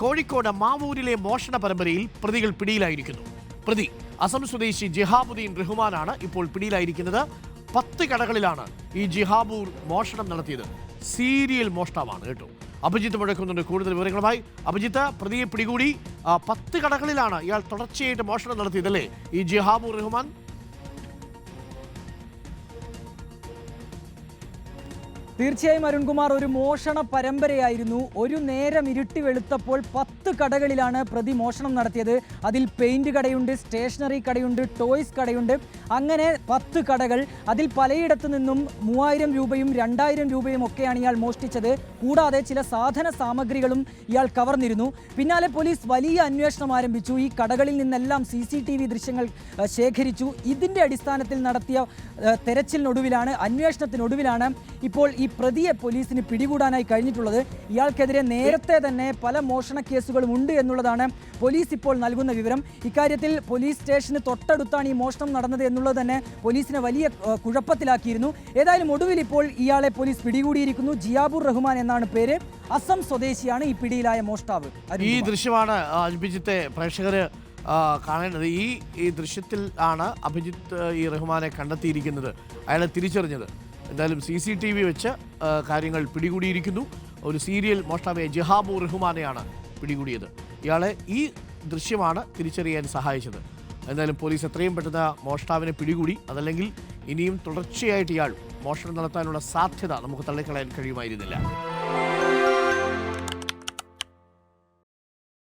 കോഴിക്കോട് മാവൂരിലെ മോഷണ പരമ്പരയിൽ പ്രതികൾ പിടിയിലായിരിക്കുന്നു. പ്രതി അസം സ്വദേശി ജിഹാബുദ്ദീൻ റഹ്മാനാണ് ഇപ്പോൾ പിടിയിലായിരിക്കുന്നത്. പത്ത് കടകളിലാണ് ഈ ജിഹാബൂർ മോഷണം നടത്തിയത്. സീരിയൽ മോഷണമാണ് കേട്ടോ. അഭിജിത്ത് മുഴക്കുന്നുണ്ട് കൂടുതൽ വിവരങ്ങളുമായി. അഭിജിത്ത് പ്രതിയെ പിടികൂടി. പത്ത് കടകളിലാണ് ഇയാൾ തുടർച്ചയായിട്ട് മോഷണം നടത്തിയതല്ലേ ഈ ജിഹാബൂർ റഹ്മാൻ? തീർച്ചയായും അരുൺകുമാർ ഒരു മോഷണ പരമ്പരയായിരുന്നു. ഒരു നേരം ഇരുട്ടി വെളുത്തപ്പോൾ പത്ത് കടകളിലാണ് പ്രതി മോഷണം നടത്തിയത്. അതിൽ പെയിന്റ് കടയുണ്ട് സ്റ്റേഷനറി കടയുണ്ട് ടോയ്സ് കടയുണ്ട്. അങ്ങനെ പത്ത് കടകൾ. അതിൽ പലയിടത്തു നിന്നും മൂവായിരം രൂപയും രണ്ടായിരം രൂപയും ഒക്കെയാണ് ഇയാൾ മോഷ്ടിച്ചത്. കൂടാതെ ചില സാധന സാമഗ്രികളും ഇയാൾ കവർന്നിരുന്നു. പിന്നാലെ പോലീസ് വലിയ അന്വേഷണം ആരംഭിച്ചു. ഈ കടകളിൽ നിന്നെല്ലാം സി സി ടി വി ദൃശ്യങ്ങൾ ശേഖരിച്ചു. ഇതിന്റെ അടിസ്ഥാനത്തിൽ നടത്തിയ തെരച്ചിലിനൊടുവിലാണ് അന്വേഷണത്തിനൊടുവിലാണ് ഇപ്പോൾ ഈ പ്രതിയെ പോലീസിന് പിടികൂടാനായി കഴിഞ്ഞിട്ടുള്ളത് ഇയാൾക്കെതിരെ നേരത്തെ തന്നെ പല മോഷണ കേസുകളും ഉണ്ട് എന്നുള്ളതാണ് പോലീസ് ഇപ്പോൾ നൽകുന്ന വിവരം. ഇക്കാര്യത്തിൽ പോലീസ് സ്റ്റേഷന് തൊട്ടടുത്താണ് ഈ മോഷണം നടന്നത് എന്നുള്ളത് തന്നെ പോലീസിനെ വലിയ കുഴപ്പത്തിലാക്കിയിരുന്നു. ഏതായാലും ഒടുവിൽ ഇപ്പോൾ ഇയാളെ പോലീസ് പിടികൂടിയിരിക്കുന്നു. ജിയാബുർ റഹ്മാൻ എന്നാണ് പേര്. അസം സ്വദേശിയാണ് ഈ പിടിയിലായ മോഷ്ടാവ്. ഈ ദൃശ്യമാണ് അഭിജിത്തെ പ്രേക്ഷകര് കാണേണ്ടത്. ഈ ഈ ദൃശ്യത്തിൽ ആണ് അഭിജിത്ത് ഈ റഹ്മാനെ കണ്ടെത്തിയിരിക്കുന്നത്. അയാളെ തിരിച്ചറിഞ്ഞത്. എന്തായാലും സി സി ടി വി വെച്ച് കാര്യങ്ങൾ പിടികൂടിയിരിക്കുന്നു. ഒരു സീരിയൽ മോഷ്ടാവെ ജഹാബു റഹ്മാനെയാണ് പിടികൂടിയത്. ഇയാളെ ഈ ദൃശ്യമാണ് തിരിച്ചറിയാൻ സഹായിച്ചത്. എന്തായാലും പോലീസ് എത്രയും പെട്ടെന്ന് മോഷ്ടാവിനെ പിടികൂടി അതല്ലെങ്കിൽ ഇനിയും തുടർച്ചയായിട്ട് ഇയാൾ മോഷണം നടത്താനുള്ള സാധ്യത നമുക്ക് തള്ളിക്കളയാൻ കഴിയുമായിരുന്നില്ല.